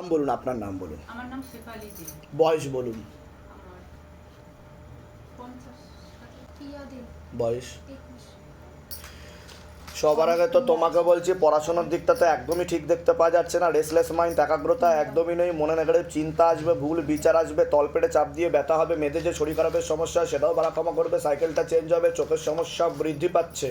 নাম বলুন আপনার নাম বলুন। আমার নাম শেফালি দে বয়স বলুন। বয়স? সবার আগে তো তোমাকে বলছি পড়াশোনার দিকটা তো একদমই ঠিক দেখতে পাওয়া যাচ্ছে না। রেসলেস মাইন্ড একাগ্রতা একদমই নেই। মনে নেগেটিভ চিন্তা আসবে ভুল বিচার আসবে তলপেটে চাপ দিয়ে ব্যথা হবে মেয়েদের যে শরীর খারাপের সমস্যা সেটাও বাড়া ক্ষমা করবে সাইকেলটা চেঞ্জ হবে চোখের সমস্যা বৃদ্ধি পাচ্ছে।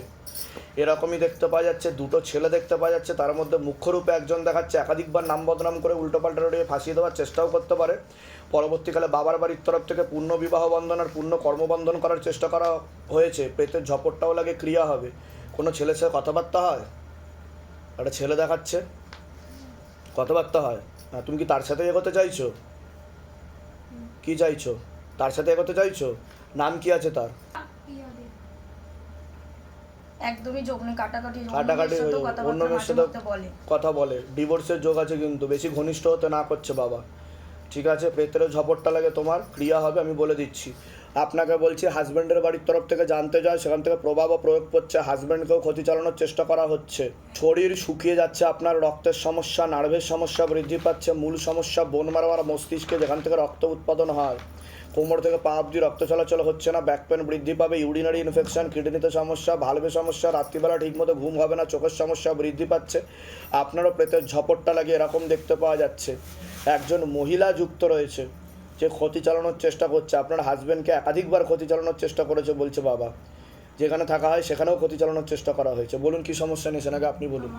এরকমই দেখতে পাওয়া যাচ্ছে, দুটো ছেলে দেখতে পাওয়া যাচ্ছে, তার মধ্যে মুখ্যরূপে একজন দেখাচ্ছে, একাধিকবার নাম বদনাম করে উল্টোপাল্টা রড়িয়ে ফাঁসিয়ে দেওয়ার চেষ্টাও করতে পারে। পরবর্তীকালে বাবার বাড়ির তরফ থেকে পূর্ণ বিবাহ বন্ধন আর পূর্ণ কর্মবন্ধন করার চেষ্টা করা হয়েছে প্রেতের ঝপটটাও লাগে, ক্রিয়া হবে। কোনো ছেলের সাথে কথাবার্তা হয়? একটা ছেলে দেখাচ্ছে, কথাবার্তা হয়? হ্যাঁ তুমি কি তার সাথে এগোতে চাইছো? কি চাইছো? তার সাথে এগোতে চাইছো? নাম কি আছে তার? একদমই যোগ নেই কাটাকাটি কাটাকাটি। অন্য মেয়ের সাথে কথা বলে। ডিভোর্সের যোগ আছে কিন্তু বেশি ঘনিষ্ঠ হতে না করছে বাবা। ঠিক আছে প্রেতেরও ঝপটটা লাগে তোমার ক্রিয়া হবে আমি বলে দিচ্ছি। আপনাকে বলছি হাজব্যান্ডের বাড়ির তরফ থেকে জানতে যায় সেখান থেকে প্রভাব ও প্রয়োগ করছে হাজব্যান্ডকেও ক্ষতি চালানোর চেষ্টা করা হচ্ছে। শরীর শুকিয়ে যাচ্ছে আপনার রক্তের সমস্যা নার্ভের সমস্যা বৃদ্ধি পাচ্ছে মূল সমস্যা বোন মারোয়ার মস্তিষ্কে যেখান থেকে রক্ত উৎপাদন হয়। কোমর থেকে পা অব্দি রক্ত চলাচল হচ্ছে না ব্যাক পেন বৃদ্ধি পাবে ইউরিনারি ইনফেকশন কিডনিতে সমস্যা ভালভে সমস্যা রাত্রিবেলা ঠিকমতো ঘুম হবে না চোখের সমস্যা বৃদ্ধি পাচ্ছে। আপনারও প্রেতের ঝপটটা লাগে এরকম দেখতে পাওয়া যাচ্ছে। একজন মহিলা যুক্ত রয়েছে যে ক্ষতি চালানোর চেষ্টা করছে। আপনার হাজব্যান্ডকে একাধিকবার ক্ষতি চালানোর চেষ্টা করেছে বলছে বাবা। যেখানে থাকা হয় সেখানেও ক্ষতি চালানোর চেষ্টা করা হয়েছে। বলুন কি সমস্যা নিয়েছেন আগে আপনি বলুন।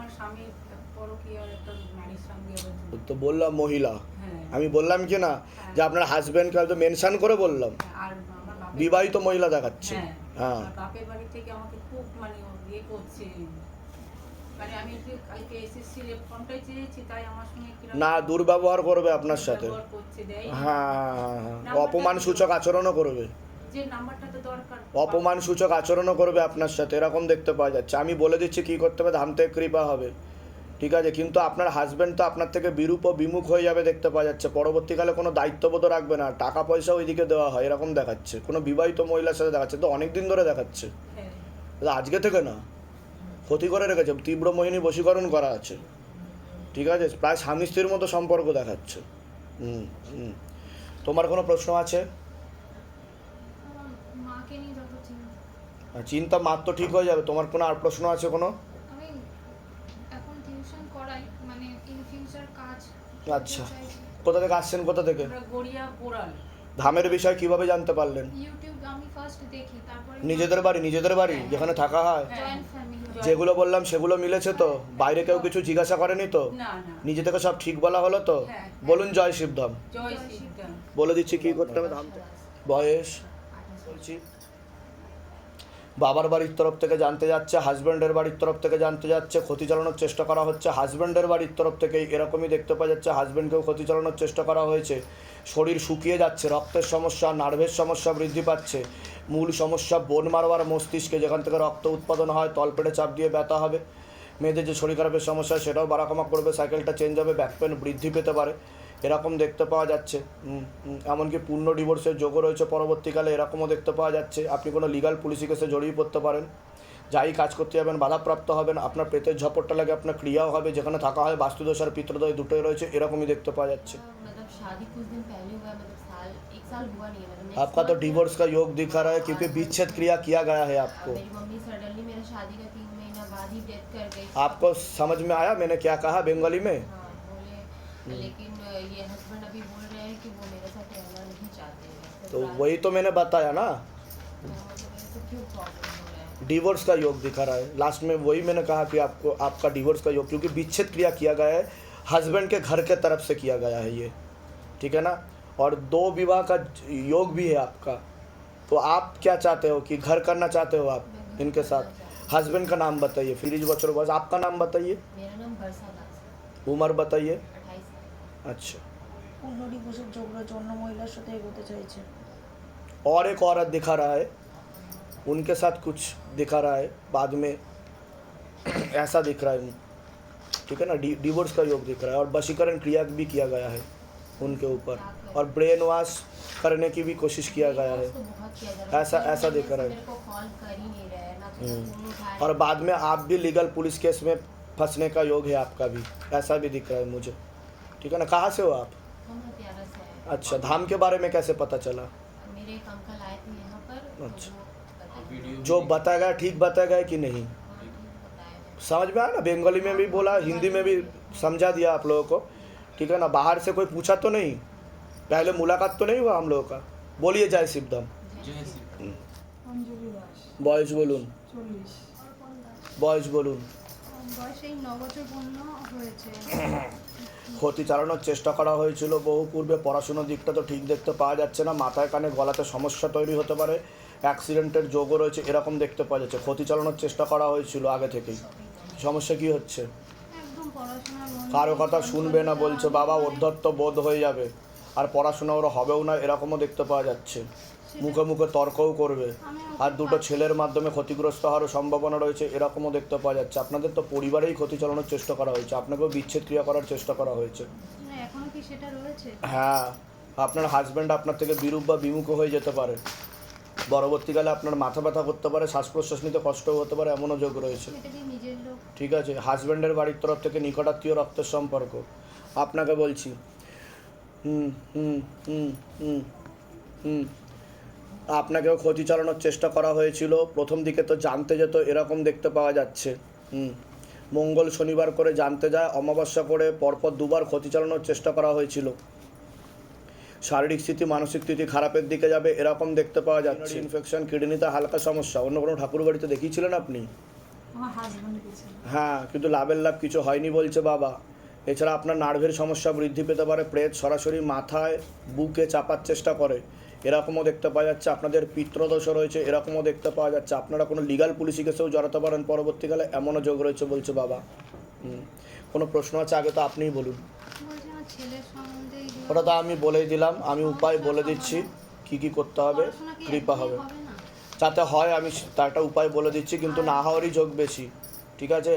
তো বললাম মহিলা। হ্যাঁ। আমি বললাম কি না যে আপনার হাজব্যান্ডকে হয়তো মেনশন করে বললাম। বাপের বিবাহিত মহিলা দেখাচ্ছে। হ্যাঁ হ্যাঁ। বাপের বাড়ি থেকে আমাকে খুব মানে ইয়ে করছে। মানে না দুর্ব্যবহার করবে আপনার সাথে। হ্যাঁ হ্যাঁ, হ্যাঁ। অপমান সূচক আচরণও করবে। অপমান সূচক আচরণও করবে আপনার সাথে এরকম দেখতে পাওয়া যাচ্ছে। আমি বলে দিচ্ছি কি করতে হবে ধাম থেকে কৃপা হবে। ঠিক আছে কিন্তু আপনার হাজব্যান্ড তো আপনার থেকে বিরূপ ও বিমুখ হয়ে যাবে দেখতে পাওয়া যাচ্ছে। পরবর্তীকালে কোনো দায়িত্ববোধ রাখবে না টাকা পয়সা ওইদিকে দেওয়া হয় এরকম দেখাচ্ছে। কোনো বিবাহিত মহিলার সাথে দেখাচ্ছে তো অনেক দিন ধরে দেখাচ্ছে। হ্যাঁ। আজকে থেকে না ক্ষতি করে রেখেছে তীব্র মোহিনী বশীকরণ করা আছে। ঠিক আছে প্রায় স্বামী স্ত্রীর মতো সম্পর্ক দেখাচ্ছে। হুম হুম। তোমার কোনো প্রশ্ন আছে? চিন্তা আর চিন্তা। মার তো ঠিক হয়ে যাবে তোমার কোনো আর প্রশ্ন আছে কোনো আমি এখন টিউশন করাই মানে ইন ফিউচার কাজ আচ্ছা। কোথা থেকে আসছেন কোথা থেকে? গড়িয়া পোড়াল ধামের বিষয় কীভাবে জানতে পারলেন? ইউটিউব আমি ফার্স্ট দেখি তারপরে নিজেদের বাড়ি নিজেদের বাড়ি যেখানে থাকা হয়? হ্যাঁ। জয়েন্ট ফ্যামিলি যেগুলো বললাম সেগুলো মিলেছে তো? বাইরে কেউ কিছু জিজ্ঞাসা করেনি তো? না না। নিজে থেকে সব ঠিক বলা হলো তো? হ্যাঁ। বলুন জয় শিবধাম। জয় বলে দিচ্ছি কি করতে হবে? ধাম বয়স? বলছি। বাবার বাড়ির তরফ থেকে জানতে যাচ্ছে, হাজব্যান্ডের বাড়ির তরফ থেকে জানতে যাচ্ছে, ক্ষতি চালানোর চেষ্টা করা হচ্ছে। হাজব্যান্ডের বাড়ির তরফ থেকে এরকমই দেখতে পাওয়া যাচ্ছে, হাজব্যান্ডকেও ক্ষতি চালানোর চেষ্টা করা হয়েছে। শরীর শুকিয়ে যাচ্ছে, রক্তের সমস্যা, নার্ভের সমস্যা বৃদ্ধি পাচ্ছে। মূল সমস্যা, বোন মারবার মস্তিষ্কে যেখান থেকে রক্ত উৎপাদন হয়, তলপেটে চাপ দিয়ে ব্যথা হবে। মেয়েদের যে শরীর খারাপের সমস্যা, সেটাও বাড়াকমা করবে, সাইকেলটা চেঞ্জ হবে, ব্যাক পেন বৃদ্ধি পেতে পারে। এরকম দেখতে পাওয়া যাচ্ছে হুম, হুম, এমনকি পূর্ণ ডিভোর্সের যোগও রয়েছে পরবর্তীকালে এরকমও দেখতে পাওয়া যাচ্ছে আপনি কোনো লিগাল পুলিশি কেসে জড়িয়ে পড়তে পারেন যাই কাজ করতে যাবেন বাধাপ্রাপ্ত হবেন আপনার পেটের ঝপটটা লাগে আপনার ক্রিয়াও হবে যেখানে থাকা হয় বাস্তুদোষ আর পিত্রদয় দুটোই রয়েছে এরকমই দেখতে পাওয়া যাচ্ছে मतलब शादी कुछ दिन पहले हुआ है मतलब साल एक साल हुआ नहीं है मतलब next आपका तो month डिवोर्स का योग दिखा रहा है क्योंकि विच्छेद क्रिया किया गया है आपको मेरी मम्मी सडनली मेरे शादी का तीन महीना बाद ही डेथ कर गई आपको समझ में आया मैंने क्या कहा बंगाली में हाँ बोले लेकिन ये हस्बैंड अभी बोल रहे हैं कि वो मेरे साथ रहना नहीं चाहते हैं। तो वही तो मैंने बताया ना। तो डिवोर्स का योग दिखा रहा है। लास्ट में वही मैंने कहा कि आपको आपका डिवोर्स का योग क्योंकि विच्छेद क्रिया किया गया है। हस्बैंड के घर के तरफ़ से किया गया है ये। ठीक है ना? और दो विवाह का योग भी है आपका। तो आप क्या चाहते हो कि घर करना चाहते हो आप इनके साथ? हस्बैंड का नाम बताइए। फ्रीज बच्चों बस। आपका नाम बताइए। उम्र बताइए। अच्छा পূর্ণ ডিভোর্সের যোগ রয়েছে অন্য মহিলার সাথে এগোতে চাইছে और एक औरत दिखा रहा है उनके साथ कुछ दिखा रहा है बाद में ऐसा दिख रहा है ठीक है ना डि- डिवोर्स का योग दिख रहा है और वशीकरण क्रिया भी किया गया है उनके ऊपर और ब्रेन वॉश करने की भी कोशिश किया गया है उसको बहुत किया जा रहा है ऐसा- तीन ऐसा महीने दिख रहा से है। मेरे को कॉल कर ही नहीं रहे हैं ना तो हम्म। फोन उठा और बाद में आप भी लीगल पुलिस केस में फंसने का योग है आपका भी ऐसा भी दिख रहा है मुझे ठीक है ना कहाँ से हो आप हम हथियारा से आए अच्छा धाम के बारे में कैसे पता चला मेरे एक अंकल आए थे यहाँ पर तो अच्छा। वो बताए जो बताया गया ठीक बताया गया कि नहीं हाँ, बताया है। समझ में आया ना बंगाली में भी बोला हिंदी में भी समझा दिया आप लोगों को ठीक है ना बाहर से कोई पूछा तो नहीं पहले मुलाकात तो नहीं हुआ हम लोगों का बोलिए जय शिवधाम অঞ্জলি দাস বয়স বলুন চল্লিশ বয়স বলুন বয়স এই ন বছর পূর্ণ হয়েছে ক্ষতি চালানোর চেষ্টা করা হয়েছিল। বহু পূর্বে পড়াশুনোর দিকটা তো ঠিক দেখতে পাওয়া যাচ্ছে না। মাথায় কানে গলাতে সমস্যা তৈরি হতে পারে। অ্যাক্সিডেন্টের যোগও রয়েছে, এরকম দেখতে পাওয়া যাচ্ছে। ক্ষতি চালানোর চেষ্টা করা হয়েছিল আগে থেকেই। সমস্যা কি হচ্ছে? কারও কথা শুনবে না বলছে, বাবা, অধ্যত্ত বোধ হয়ে যাবে। আর পড়াশোনা ওরা হবেও না, এরকমও দেখতে পাওয়া যাচ্ছে। মুখে মুখে তর্কও করবে। আর দুটো ছেলের মাধ্যমে ক্ষতিগ্রস্ত হওয়ার সম্ভাবনা রয়েছে এরকমও দেখতে পাওয়া যাচ্ছে। আপনাদের তো পরিবারেই ক্ষতি চালানোর চেষ্টা করা হয়েছে আপনাকেও বিচ্ছেদ ক্রিয়া করার চেষ্টা করা হয়েছে। হ্যাঁ আপনার হাজব্যান্ড আপনার থেকে বিরূপ বা বিমুখ হয়ে যেতে পারে। পরবর্তীকালে আপনার মাথা ব্যথা করতে পারে শ্বাস প্রশ্বাস নিতে কষ্ট হতে পারে এমনও যোগ রয়েছে। ঠিক আছে হাজব্যান্ডের বাড়ির তরফ থেকে নিকটাত্মীয় রক্তের সম্পর্ক। আপনাকে বলছি। হুম হুম হুম হুম হুম। আপনাকেও ক্ষতি চালানোর চেষ্টা করা হয়েছিল। প্রথম দিকে তো জানতে যেত এরকম দেখতে পাওয়া যাচ্ছে। হুম মঙ্গল শনিবার করে জানতে যায় অমাবস্যা করে পরপর দুবার ক্ষতি চালানোর চেষ্টা করা হয়েছিল। শারীরিক স্থিতি মানসিক স্থিতি খারাপের দিকে যাবে এরকম দেখতে পাওয়া যাচ্ছে। ইনফেকশন কিডনিতে হালকা সমস্যা। অন্য কোনো ঠাকুর বাড়িতে দেখিয়েছিলেন আপনি? হ্যাঁ কিন্তু লাভের লাভ কিছু হয়নি বলছে বাবা। এছাড়া আপনার নার্ভের সমস্যা বৃদ্ধি পেতে পারে প্রেত সরাসরি মাথায় বুকে চাপার চেষ্টা করে। এরকমও দেখতে পাওয়া যাচ্ছে, আপনাদের পিত্রদোষও রয়েছে, এরকমও দেখতে পাওয়া যাচ্ছে। আপনারা কোনো লিগাল পুলিশি কেসেও জড়াতে পারেন, পরবর্তীকালে এমনও যোগ রয়েছে বলছে বাবা। কোনো প্রশ্ন আছে? আগে তো আপনিই বলুন। ওটা তো আমি বলেই দিলাম, আমি উপায় বলে দিচ্ছি, কি কি করতে হবে, কৃপা হবে। হবে যাতে হয় আমি তার একটা উপায় বলে দিচ্ছি, কিন্তু না হওয়ারই যোগ বেশি, ঠিক আছে?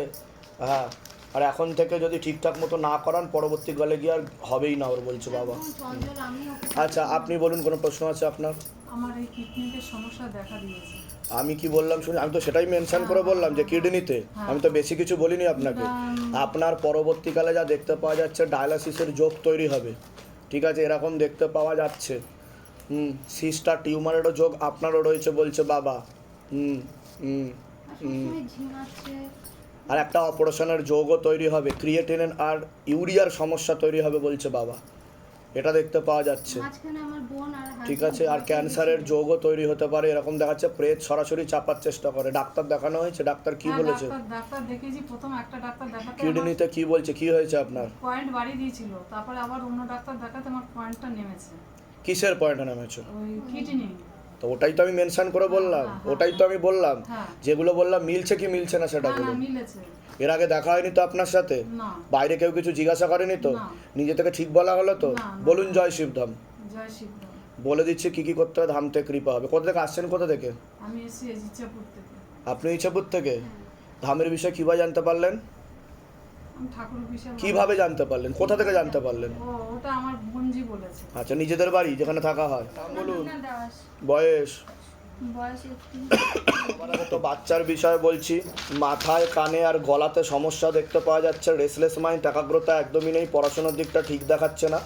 হ্যাঁ। আর এখন থেকে যদি ঠিকঠাক মতো না করান পরবর্তীকালে গিয়ে আর হবেই না ওর বলছে বাবা। আচ্ছা আপনি বলুন কোনো প্রশ্ন আছে আপনার? আমার এই সমস্যা দেখা দিয়েছে। আমি কি বললাম শুনি আমি তো সেটাই মেনশন করে বললাম যে কিডনিতে। আমি তো বেশি কিছু বলিনি আপনাকে। আপনার পরবর্তীকালে যা দেখতে পাওয়া যাচ্ছে ডায়ালাসিসের যোগ তৈরি হবে। ঠিক আছে এরকম দেখতে পাওয়া যাচ্ছে। হুম সিস্টার টিউমারেরও যোগ আপনারও রয়েছে বলছে বাবা। হুম হুম ঝিমাচ্ছে আর একটা অপারেশনের যোগও তৈরি হবে। ক্রিয়েটিনিন আর ইউরিয়ার সমস্যা তৈরি হবে বলছে বাবা। এটা দেখতে পাওয়া যাচ্ছে। ঠিক আছে আর ক্যান্সারের। যোগও তৈরি হতে পারে। এরকম দেখাচ্ছে প্রেত সরাসরি চাপার চেষ্টা করে। ডাক্তার দেখানো হয়েছে? ডাক্তার কি বলেছে? ডাক্তার ডাক্তার দেখেছি প্রথম একটা ডাক্তার দেখাতে কিডনিতে কি বলছে? কি হয়েছে আপনার? পয়েন্ট বাড়িয়ে দিয়েছিল। তারপরে আবার অন্য ডাক্তার দেখাতে আমার পয়েন্টটা নেমেছে। কিসের পয়েন্ট নামেছো? কিডনি। তো ওটাই তো আমি মেনশন করে বললাম হ্যাঁ, হ্যাঁ, ওটাই তো আমি বললাম। হ্যাঁ। যেগুলো বললাম মিলছে কি মিলছে না সেটা বলুন। এর আগে দেখা হয়নি তো আপনার সাথে? বাইরে কেউ কিছু জিজ্ঞাসা করেনি তো? নিজে থেকে ঠিক বলা হলো তো। বলুন জয় শিবধাম। বলে দিচ্ছে কি কি করতে হবে ধাম থেকে কৃপা হবে। কোথা থেকে আসছেন কোথা থেকে? আপনি ইচ্ছাপুর থেকে? ধামের বিষয়ে কীভাবে জানতে পারলেন? কীভাবে জানতে পারলেন? কোথা থেকে জানতে পারলেন? ওটা আমার বোনজি বলেছে। আচ্ছা নিজেদের বাড়ি যেখানে থাকা হয়। নাম বলুন। বয়স? তো বাচ্চার বিষয়ে বলছি। মাথায় কানে আর গলাতে সমস্যা দেখতে পাওয়া যাচ্ছে। রেসলেস মাইন্ড একাগ্রতা একদমই নেই। পড়াশোনার দিকটা ঠিক দেখাচ্ছে না।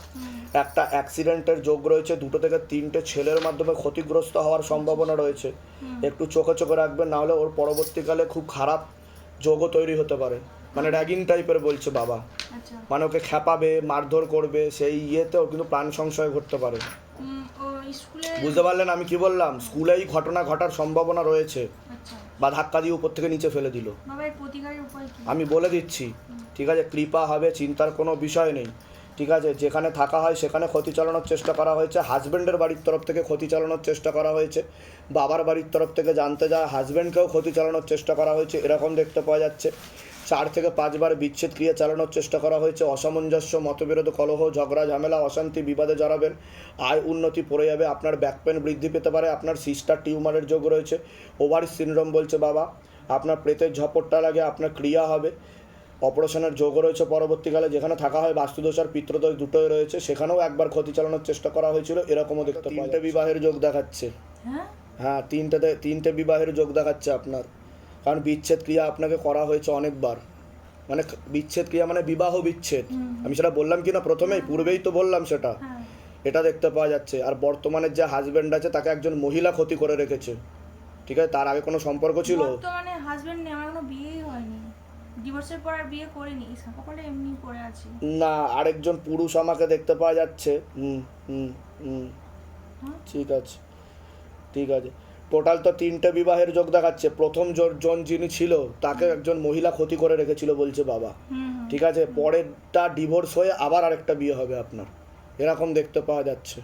একটা অ্যাক্সিডেন্টের যোগ রয়েছে। দুটো থেকে তিনটে ছেলের মাধ্যমে ক্ষতিগ্রস্ত হওয়ার সম্ভাবনা রয়েছে। একটু চোখে চোখে রাখবেন নাহলে ওর পরবর্তীকালে খুব খারাপ যোগও তৈরি হতে পারে। মানে র্যাগিং টাইপের বলছে বাবা। আচ্ছা। মানে ওকে খেপাবে মারধর করবে সেই ইয়েতেও কিন্তু প্রাণ সংশয় ঘটতে পারে। বুঝতে পারলেন আমি কি বললাম? স্কুলেই ঘটনা ঘটার সম্ভাবনা রয়েছে। আচ্ছা। বা ধাক্কা দিয়ে উপর থেকে নিচে ফেলে দিল। আমি বলে দিচ্ছি। ঠিক আছে কৃপা হবে চিন্তার কোনো বিষয় নেই। ঠিক আছে যেখানে থাকা হয় সেখানে ক্ষতি চালানোর চেষ্টা করা হয়েছে। হাজব্যান্ডের বাড়ির তরফ থেকে ক্ষতি চালানোর চেষ্টা করা হয়েছে। বাবার বাড়ির তরফ থেকে জানতে যায় হাজব্যান্ডকেও ক্ষতি চালানোর চেষ্টা করা হয়েছে। এরকম দেখতে পাওয়া যাচ্ছে। চার থেকে পাঁচবার বিচ্ছেদ ক্রিয়া চালানোর চেষ্টা করা হয়েছে। অসামঞ্জস্য মতবিরোধ কলহ ঝগড়া ঝামেলা অশান্তি বিবাদে জড়াবেন। আয় উন্নতি পড়ে যাবে আপনার ব্যাক পেন বৃদ্ধি পেতে পারে আপনার সিস্টার টিউমারের যোগ রয়েছে। ওভার সিনড্রোম বলছে বাবা আপনার প্রেতের ঝপটটা লাগে আপনার ক্রিয়া হবে। অপারেশনের যোগও রয়েছে পরবর্তীকালে যেখানে থাকা হয় বাস্তুদোষ আর পিতৃদোষ দুটোই রয়েছে সেখানেও একবার ক্ষতি চালানোর চেষ্টা করা হয়েছিল এরকমও দেখতে তিনটে বিবাহের যোগ দেখাচ্ছে। হ্যাঁ? হ্যাঁ তিনটেতে তিনটে বিবাহের যোগ দেখাচ্ছে আপনার। কারণ বিচ্ছেদ ক্রিয়া আপনাকে করা হয়েছে অনেকবার। মানে বিচ্ছেদ ক্রিয়া মানে বিবাহ বিচ্ছেদ। আমি সেটা বললাম কি না প্রথমেই পূর্বেই তো বললাম সেটা। হ্যাঁ। এটা দেখতে পাওয়া যাচ্ছে। আর বর্তমানে যে হাজবেন্ড আছে তাকে একজন মহিলা ক্ষতি করে রেখেছে। ঠিক আছে? তার আগে কোনো সম্পর্ক ছিল? বর্তমানে হাজবেন্ড নেই আমার কোনো বিয়েই হয়নি। ডিভোর্সের পর আর বিয়ে করিনি। এমনি পড়ে আছি। না আরেকজন পুরুষ আমাকে দেখতে পাওয়া যাচ্ছে। হুম হুম হুম। হ্যাঁ? ঠিক আছে। ঠিক আছে। টোটাল তো তিনটে বিবাহের যোগ দেখাচ্ছে। প্রথম জন যিনি ছিল তাকে একজন মহিলা ক্ষতি করে রেখেছিল বলছে বাবা। ঠিক আছে? পরেরটা ডিভোর্স হয়ে আবার আরেকটা বিয়ে হবে আপনার। এরকম দেখতে পাওয়া যাচ্ছে।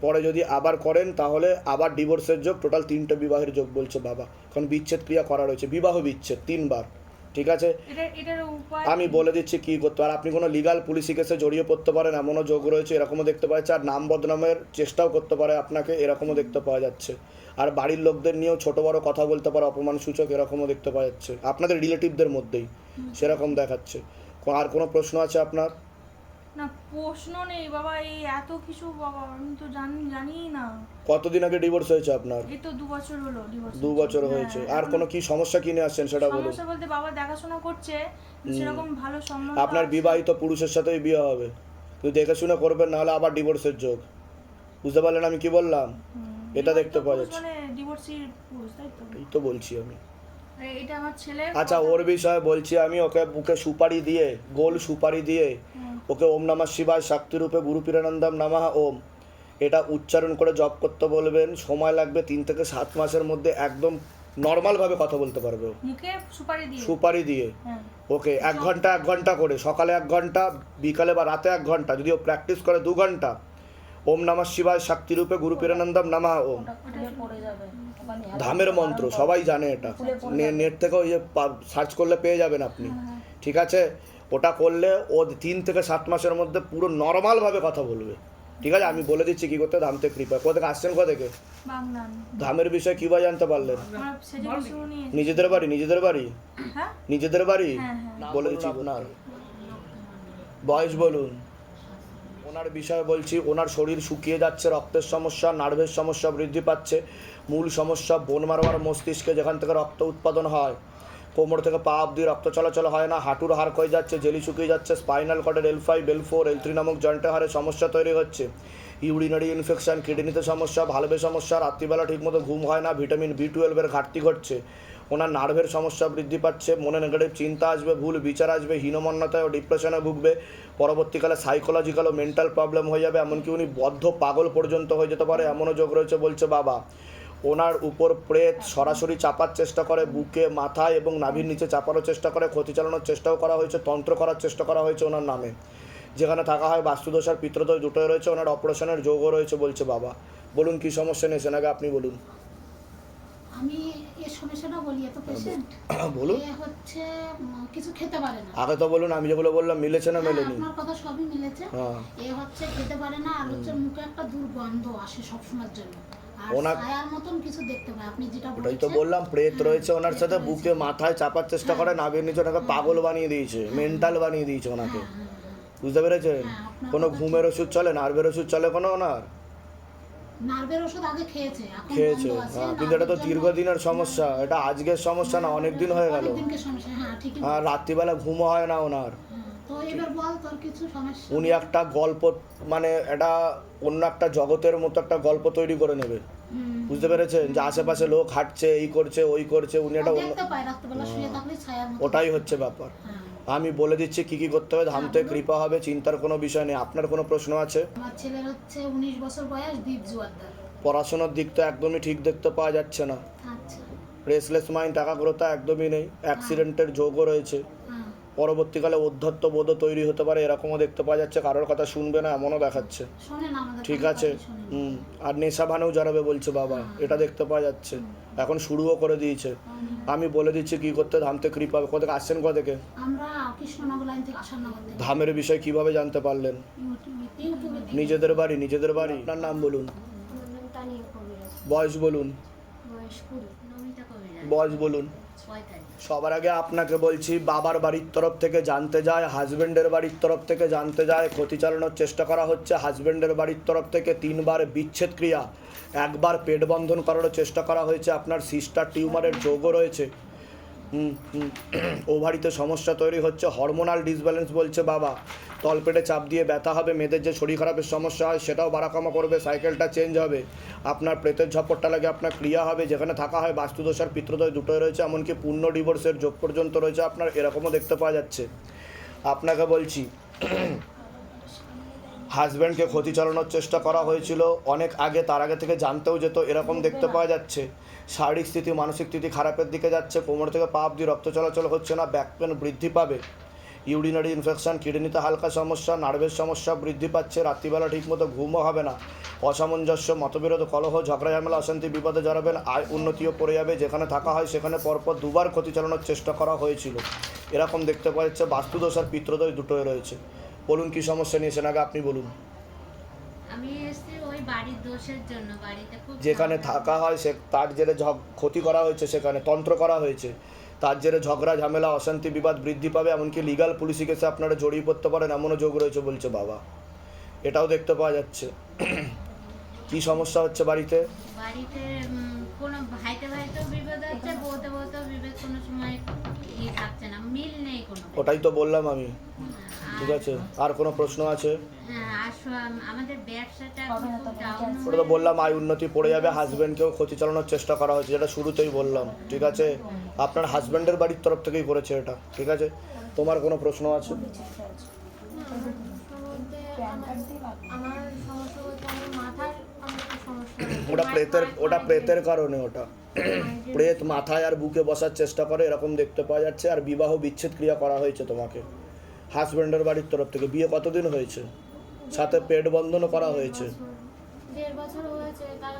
পরে যদি আবার করেন তাহলে আবার ডিভোর্সের যোগ টোটাল তিনটে বিবাহের যোগ বলছে বাবা। কারণ বিচ্ছেদ ক্রিয়া করা রয়েছে। বিবাহ বিচ্ছেদ তিনবার। ঠিক আছে? আমি বলে দিচ্ছি কি করতে আর আপনি কোনো লিগাল পুলিশি কেসে জড়িয়ে পড়তে পারেন এমনও যোগ রয়েছে এরকমও দেখতে পাওয়া যাচ্ছে আর নাম বদনামের চেষ্টাও করতে পারে আপনাকে এরকমও দেখতে পাওয়া যাচ্ছে। আর বাড়ির লোকদের নিয়েও ছোট বড় কথা বলতে পারে অপমান সূচক এরকমও দেখতে পাওয়া যাচ্ছে। আপনাদের রিলেটিভদের মধ্যেই সেরকম দেখাচ্ছে। আর কোনো প্রশ্ন আছে আপনার? না প্রশ্ন নেই বাবা এই এত কিছু বাবা আমি তো জানি জানিই না। কতদিন আগে ডিভোর্স হয়েছে আপনার? এই তো দু বছর হলো ডিভোর্স দু বছর হয়েছে। আর কোনো কি সমস্যা কি নিয়ে আসছেন সেটা বলুন। সমস্যা বলতে বাবা দেখাশোনা করছে সেরকম ভালো সম্মান আপনার বিবাহিত পুরুষের সাথেই বিয়ে হবে। কিন্তু দেখে শুনে করবেন নাহলে আবার ডিভোর্সের যোগ। বুঝতে পারলেন আমি কি বললাম? এটা দেখতে পাওয়া যাচ্ছে। মানে পুরুষ তাই তো? এই তো বলছি আমি। এটা আমার ছেলে আচ্ছা ওর বিষয়ে বলছি আমি ওকে বুকে সুপারি দিয়ে গোল সুপারি দিয়ে ওকে ওম নমঃ শিবায় শক্তিরূপে গুরু পীরানন্দম নামাহ ওম। এটা উচ্চারণ করে জপ করতে বলবেন সময় লাগবে তিন থেকে সাত মাসের মধ্যে একদম নর্মালভাবে কথা বলতে পারবে। মুখে সুপারি দিয়ে। সুপারি দিয়ে। হ্যাঁ। ওকে এক ঘণ্টা এক ঘণ্টা করে সকালে এক ঘণ্টা বিকালে বা রাতে এক ঘণ্টা যদি ও প্র্যাকটিস করে দু ঘণ্টা ওম নমঃ শিবায় শক্তিরূপে গুরু পীরানন্দম নামাহ ওম। ধামের মন্ত্র সবাই জানে এটা। নেট থেকে ওই যে সার্চ করলে পেয়ে যাবেন আপনি। ঠিক আছে? ওটা করলে ও তিন থেকে সাত মাসের মধ্যে পুরো নর্মালভাবে কথা বলবে। ঠিক আছে? আমি বলে দিচ্ছি কি করতে ধাম থেকে কৃপা। কোথেকে আসছেন কোথেকে বাংলান ধামের বিষয়ে কীভাবে জানতে পারলেন? নিজেদের বাড়ি নিজেদের বাড়ি? হ্যাঁ? নিজেদের বাড়ি? হ্যাঁ হ্যাঁ। বলে দিচ্ছি আপনার। বয়স বলুন। ওনার বিষয়ে বলছি, ওনার শরীর শুকিয়ে যাচ্ছে, রক্তের সমস্যা, নার্ভের সমস্যা বৃদ্ধি পাচ্ছে। মূল সমস্যা বোন মারোয়ার মস্তিষ্কে যেখান থেকে রক্ত উৎপাদন হয়, কোমর থেকে পা অব্দি রক্ত চলাচল হয় না, হাঁটুর হাড় ক্ষয়ে যাচ্ছে, জেলি শুকিয়ে যাচ্ছে spinal কর্ডের L five L four L three নামক জয়েন্টের হাড়ে সমস্যা তৈরি হচ্ছে। ইউরিনারি ইনফেকশন কিডনিতে সমস্যা ভালভে সমস্যা, রাত্রিবেলা ঠিকমতো ঘুম হয় না ভিটামিন বি টুয়েলভের ঘাটতি ঘটছে। ওনার নার্ভের সমস্যা বৃদ্ধি পাচ্ছে, মনে নেগেটিভ চিন্তা আসবে, ভুল বিচার আসবে, হীনমন্যতায় ও ডিপ্রেশনে ভুগবে, পরবর্তীকালে সাইকোলজিক্যাল ও মেন্টাল প্রবলেম হয়ে যাবে, এমনকি উনি বদ্ধ পাগল পর্যন্ত হয়ে যেতে পারে, এমনও যোগ রয়েছে বলছে বাবা। ওনার উপর প্রেত সরাসরি চাপার চেষ্টা করে, বুকে, মাথায় এবং নাভির নিচে চাপানোর চেষ্টা করে, ক্ষতি চালানোর চেষ্টাও করা হয়েছে, তন্ত্র করার চেষ্টা করা হয়েছে ওনার নামে। যেখানে থাকা হয় বাস্তুদোষ আর পিত্রদোষ দুটোই রয়েছে, ওনার অপারেশনের যোগও রয়েছে বলছে বাবা। বলুন কি সমস্যা নিয়েছেন আগে আপনি বলুন। আমি এর সমস্যাটা বলি এত পেশেন্ট বলুন। এ হচ্ছে কিছু খেতে পারে না। আগে তো বলুন আমি যেগুলো বললাম মিলেছে না হ্যাঁ, মেলেনি? আপনার কথা সবই মিলেছে। হ্যাঁ। এ হচ্ছে খেতে পারে না আর হচ্ছে মুখে একটা দুর্গন্ধ আসে সবসময়ের জন্য। ওনার- মতন কিছু দেখতে পায় আপনি যেটা ওটাই তো বললাম প্রেত হ্যাঁ, রয়েছে ওনার সাথে বুকে মাথায় চাপার চেষ্টা করে নাভির নিচে ওনাকে পাগল বানিয়ে দিয়েছে মেন্টাল বানিয়ে দিয়েছে ওনাকে। হ্যাঁ, হ্যাঁ, হ্যাঁ। বুঝতে পেরেছেন? হ্যাঁ, কোনো ঘুমের ওষুধ চলে নার্ভের ওষুধ চলে কোনো ওনার? নার্ভের ওষুধ আগে খেয়েছে এখন খেয়েছে বন্ধ আছে, হ্যাঁ কিন্তু এটা তো নার্ভের জন্য- দীর্ঘদিনের সমস্যা এটা আজকের সমস্যা না অনেক দিন হয়ে গেল। অনেকদিনকে সমস্যা হ্যাঁ ঠিকই আর রাত্রিবেলা হয় না ওনার। হ্যাঁ, তো এবার বল তোর কিছু সমস্যা? উনি একটা গল্প মানে এটা অন্য একটা জগতের মতো একটা গল্প তৈরি করে নেবে। হুম। বুঝতে পেরেছেন? যে আশেপাশে লোক হাঁটছে এই করছে ওই করছে উনি একটা অন্য দেখতে পায় রাত্রেবেলা শুয়ে থাকলে ছায়ার মতো। ওটাই হচ্ছে ব্যাপার। হ্যাঁ। আমি বলে দিচ্ছি কি কি করতে হবে ধামতে কৃপা হবে চিন্তার কোনো বিষয় নেই। আপনার কোনো প্রশ্ন আছে? আমার ছেলের হচ্ছে উনিশ বছর বয়স দীপ জোয়ারদার পড়াশোনার দিক তো একদমই ঠিক দেখতে পাওয়া যাচ্ছে না। আচ্ছা। রেসলেস মাইন্ড একাগ্রতা একদমই নেই। অ্যাক্সিডেন্টের যোগও রয়েছে। পরবর্তীকালে অধ্যত্ত বোধ তৈরি হতে পারে এরকমও দেখতে পাওয়া যাচ্ছে। কারোর কথা শুনবে না এমনও দেখাচ্ছে। ঠিক আছে? হুম আর নেশা ভানেও জড়াবে বলছে বাবা এটা দেখতে পাওয়া যাচ্ছে। এখন শুরুও করে দিয়েছে। আমি বলে দিচ্ছি কি করতে ধামতে কৃপা হবে কোথায় আসছেন কোথা থেকে? থেকে থেকে ধামের বিষয় কীভাবে জানতে পারলেন? নিজেদের বাড়ি নিজেদের বাড়ি? আপনার নাম বলুন। বয়স বলুন। বয়স বলুন। ছয় তারিখ সবার আগে আপনাকে বলছি, বাবার বাড়ির তরফ থেকে জানতে যায়, হাজবেন্ডের বাড়ির তরফ থেকে জানতে যায়, ক্ষতি চালানোর চেষ্টা করা হচ্ছে, হাজবেন্ডের বাড়ির তরফ থেকে তিনবার বিচ্ছেদ ক্রিয়া, একবার পেট বন্ধন করারও চেষ্টা করা হয়েছে, আপনার সিস্টার টিউমারের যোগও রয়েছে। ওভারিতে সমস্যা তৈরি হচ্ছে হরমোনাল ডিসব্যালেন্স বলছে বাবা। তলপেটে চাপ দিয়ে ব্যথা হবে, মেয়েদের যে শরীর খারাপের সমস্যা হয়, সেটাও বাড়াকামা করবে সাইকেলটা চেঞ্জ হবে। আপনার প্রেতের ঝপটটা লাগে আপনার ক্রিয়া হবে, যেখানে থাকা হয় বাস্তুদোষ আর পিত্রদয় দুটোই রয়েছে, এমনকি পূর্ণ ডিভোর্সের যোগ পর্যন্ত রয়েছে আপনার, এরকমও দেখতে পাওয়া যাচ্ছে। আপনাকে বলছি হাজব্যান্ডকে ক্ষতি চালানোর চেষ্টা করা হয়েছিল, অনেক আগে, তার আগে থেকে জানতেও যেত, এরকম দেখতে পাওয়া যাচ্ছে। শারীরিক স্থিতি, মানসিক স্থিতি খারাপের দিকে যাচ্ছে, কোমর থেকে পা অব্দি রক্ত চলাচল হচ্ছে না ব্যাক পেন বৃদ্ধি পাবে। ইউরিনারি ইনফেকশন কিডনিতে হালকা সমস্যা নার্ভের সমস্যা বৃদ্ধি পাচ্ছে, রাত্রিবেলা ঠিকমতো ঘুমও হবে না। অসামঞ্জস্য, মতবিরোধ, কলহ, ঝগড়া, ঝামেলা, অশান্তি, বিপদে জড়াবেন, আয় উন্নতিও পড়ে যাবে। যেখানে থাকা হয় সেখানে পরপর দুবার ক্ষতি চালানোর চেষ্টা করা হয়েছিল। এরকম দেখতে পাওয়া যাচ্ছে বাস্তুদোষ আর পিত্রদোষ দুটোই রয়েছে। বলুন কি সমস্যা নিয়েছেন আগে আপনি বলুন। আমি বাড়ির দোষের জন্য বাড়িতে খুব যেখানে থাকা হয় সে তার জেরে ক্ষতি করা হয়েছে সেখানে তন্ত্র করা হয়েছে। তার জেরে ঝগড়া ঝামেলা অশান্তি বিবাদ বৃদ্ধি পাবে এমনকি লিগাল পুলিশি কেসে আপনারা জড়িয়ে পড়তে পারেন এমনও যোগ রয়েছে বলছে বাবা। এটাও দেখতে পাওয়া যাচ্ছে। কি সমস্যা হচ্ছে বাড়িতে? বাড়িতে কোনো ভাইতে ভাইতেও বিভেদ হচ্ছে বউতে বউতেও বিভেদ কোনো সময় থাকছে না মিল নেই কোনো ওটাই তো বললাম আমি। ঠিক আছে আর কোনো প্রশ্ন আছে? হ্যাঁ, আমাদের ব্যবসাটা ওটা তো বললাম আয় উন্নতি পড়ে যাবে হাজব্যান্ডকেও ক্ষতি চালানোর চেষ্টা করা হয়েছে যেটা শুরুতেই বললাম ঠিক আছে? আপনার হাজব্যান্ডের বাড়ির তরফ থেকেই করেছে এটা ঠিক আছে? তোমার কোনো প্রশ্ন আছে। ওটা প্রেতের ওটা প্রেতের কারণে ওটা। প্রেত মাথায় আর বুকে বসার চেষ্টা করে, এরকম দেখতে পাওয়া যাচ্ছে। আর বিবাহ বিচ্ছেদ ক্রিয়া করা হয়েছে তোমাকে। হাজব্যান্ডের বাড়ির তরফ থেকে। বিয়ে কতদিন হয়েছে? সাথে পেট বন্ধনও করা হয়েছে। দেড় বছর হয়েছে তার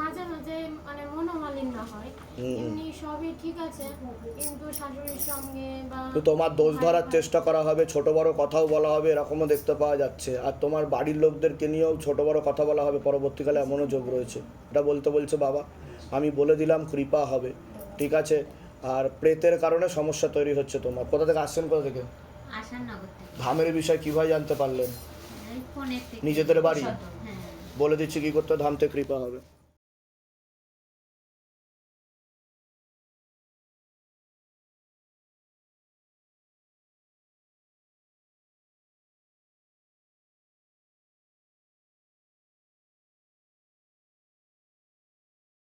মাঝে মাঝে মানে মনোমালিন্য হয়। হুম। এমনি সবই ঠিক আছে কিন্তু শাশুড়ির সঙ্গে বা তো তোমার দোষ ধরার চেষ্টা করা হবে ছোট বড় কথাও বলা হবে এরকমও দেখতে পাওয়া যাচ্ছে। আর তোমার বাড়ির লোকদেরকে নিয়েও ছোট বড় কথা বলা হবে পরবর্তীকালে এমনও যোগ রয়েছে। এটা বলতে বলছে বাবা আমি বলে দিলাম কৃপা হবে ঠিক আছে? আর প্রেতের কারণে সমস্যা তৈরি হচ্ছে তোমার। কোথা থেকে আসছেন কোথা থেকে? ধামের বিষয় কীভাবে জানতে পারলেন? নিজেদের বাড়ি? বলে দিচ্ছি কী করতে ধামতে কৃপা হবে।